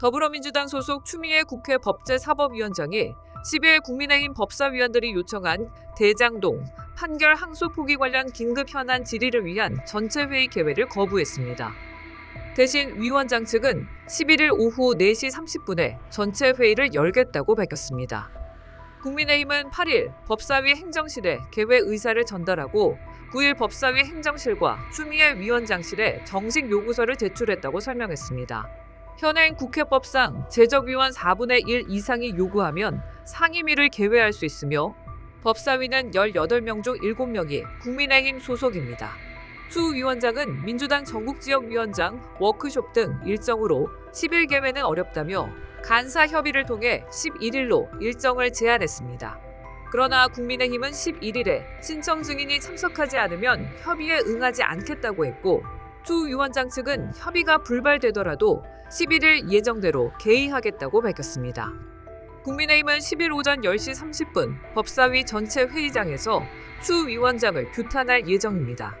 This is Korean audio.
더불어민주당 소속 추미애 국회 법제사법위원장이 10일 국민의힘 법사위원들이 요청한 대장동 판결 항소 포기 관련 긴급 현안 질의를 위한 전체 회의 개회를 거부했습니다. 대신 위원장 측은 11일 오후 4시 30분에 전체 회의를 열겠다고 밝혔습니다. 국민의힘은 8일 법사위 행정실에 개회 의사를 전달하고 9일 법사위 행정실과 추미애 위원장실에 정식 요구서를 제출했다고 설명했습니다. 현행 국회법상 제적위원 4분의 1 이상이 요구하면 상임위를 개회할 수 있으며 법사위는 18명 중 7명이 국민의힘 소속입니다. 추 위원장은 민주당 전국지역위원장, 워크숍 등 일정으로 10일 개회는 어렵다며 간사 협의를 통해 11일로 일정을 제안했습니다. 그러나 국민의힘은 11일에 신청 증인이 참석하지 않으면 협의에 응하지 않겠다고 했고 추 위원장 측은 협의가 불발되더라도 11일 예정대로 개의하겠다고 밝혔습니다. 국민의힘은 10일 오전 10시 30분 법사위 전체 회의장에서 추 위원장을 규탄할 예정입니다.